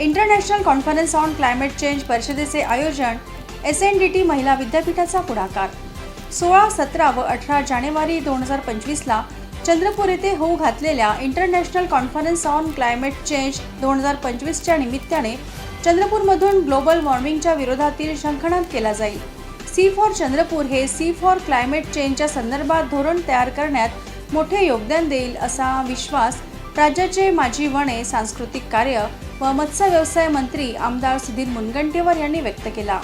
International conference on climate change परिषदेचे आयोजन S N D T महिला विद्यापीठाचा पुढाकार. सोळा सतरा व अठरा जानेवारी दोन हजार पंचवीसला चंद्रपूर येथे होऊ घातलेल्या international conference on climate change दोन हजार पंचवीसच्या निमित्ताने चंद्रपूरमधून ग्लोबल वॉर्मिंगच्या विरोधातील शंखनाद केला जाईल. सी फॉर चंद्रपूर हे सी फॉर क्लायमेट चेंजच्या संदर्भात धोरण तयार करण्यात मोठे योगदान देईल असा विश्वास राज्याचे माजी वने सांस्कृतिक कार्य व मत्स्य व्यवसाय मंत्री आमदार सुधीर मुनगंटीवार यांनी व्यक्त केला.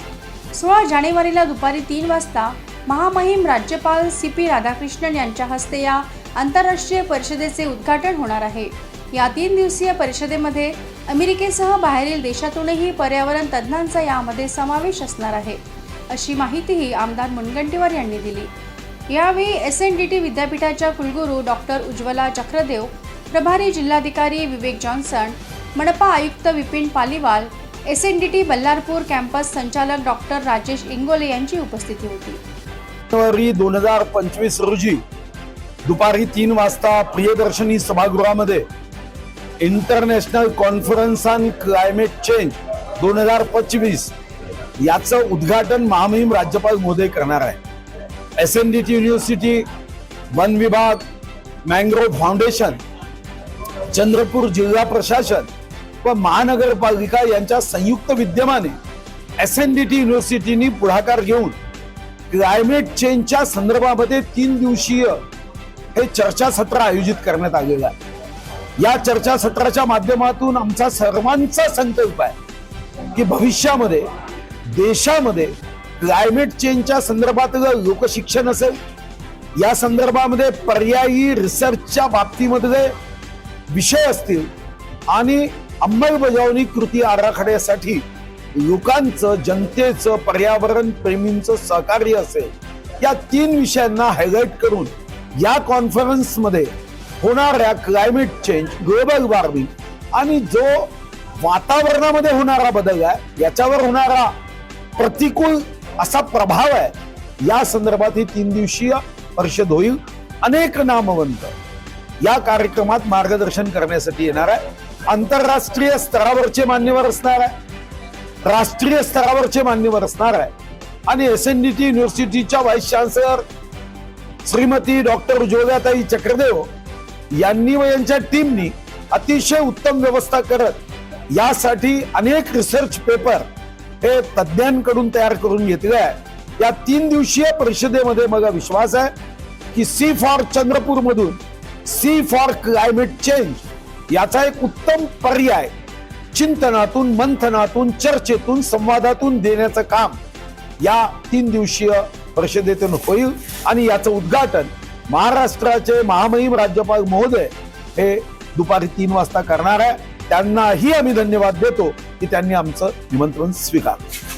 सोळा जानेवारीला दुपारी तीन वाजता महामहिम राज्यपाल सी पी राधाकृष्णन यांच्या हस्ते या आंतरराष्ट्रीय परिषदेचे उद्घाटन होणार आहे. या तीन दिवसीय परिषदेमध्ये अमेरिकेसह बाहेरील देशातूनही पर्यावरण तज्ज्ञांचा यामध्ये समावेश असणार आहे अशी माहितीही आमदार मुनगंटीवार यांनी दिली. यावेळी एस एन डी टी विद्यापीठाच्या कुलगुरू डॉक्टर उज्ज्वला चक्रदेव प्रभारी जिल्हाधिकारी विवेक जॉन्सन मनपा आयुक्त Vipin Paliwal S N D T Ballarpur campus संचालक डॉक्टर राजेश इंगोले यांची उपस्थिती होती. जानेवारी दोन हजार पंचवीस रोजी दुपारी तीन वाजता प्रियदर्शनी सभागृहामध्ये international conference on climate change दोन हजार पंचवीस याचं उद्घाटन महामहिम राज्यपाल मोदी करणार आहे. S N D T university one विभाग मँग्रोव्ह फाउंडेशन चंद्रपूर जिल्हा प्रशासन व महानगरपालिका यांच्या संयुक्त विद्यमाने एस एन डी टी युनिव्हर्सिटीनी पुढाकार घेऊन क्लायमेट चेंजच्या संदर्भामध्ये तीन दिवसीय हे चर्चासत्र आयोजित करण्यात आलेलं आहे. या चर्चासत्राच्या माध्यमातून आमचा सर्वांचा संकल्प आहे की भविष्यामध्ये देशामध्ये क्लायमेट चेंजच्या संदर्भातलं लोकशिक्षण असेल या संदर्भामध्ये पर्यायी रिसर्चच्या बाबतीमध्ये विषय असतील आणि अंमलबजावणी कृती आराखड्यासाठी लोकांचं जनतेचं पर्यावरण प्रेमींचं सहकार्य असेल या तीन विषयांना हायलाइट करून या कॉन्फरन्समध्ये होणाऱ्या क्लायमेट चेंज ग्लोबल वॉर्मिंग आणि जो वातावरणामध्ये होणारा बदल आहे याच्यावर होणारा प्रतिकूल असा प्रभाव आहे या संदर्भात ही तीन दिवसीय परिषद होईल. अनेक नामवंत या कार्यक्रमात मार्गदर्शन करण्यासाठी येणार आहे. आंतरराष्ट्रीय स्तरावरचे मान्यवर असणार आहे. राष्ट्रीय स्तरावरचे मान्यवर असणार आहे. आणि एस एन डी टी युनिव्हर्सिटीच्या व्हाईस चान्सलर श्रीमती डॉक्टर उज्ज्वलाताई चक्रदेव यांनी व यांच्या टीमनी अतिशय उत्तम व्यवस्था करत यासाठी अनेक रिसर्च पेपर हे तज्ज्ञांकडून तयार करून घेतले आहे. या तीन दिवसीय परिषदेमध्ये मला विश्वास आहे की सी फॉर चंद्रपूर मधून सी फॉर क्लायमेट चेंज याचा एक उत्तम पर्याय. चिंतनातून मंथनातून चर्चेतून संवादातून देण्याचं काम या तीन दिवसीय परिषदेतून होईल आणि याचं उद्घाटन महाराष्ट्राचे महामहिम राज्यपाल महोदय हे दुपारी तीन वाजता करणार आहे. त्यांनाही आम्ही धन्यवाद देतो की त्यांनी आमचं निमंत्रण स्वीकारलं.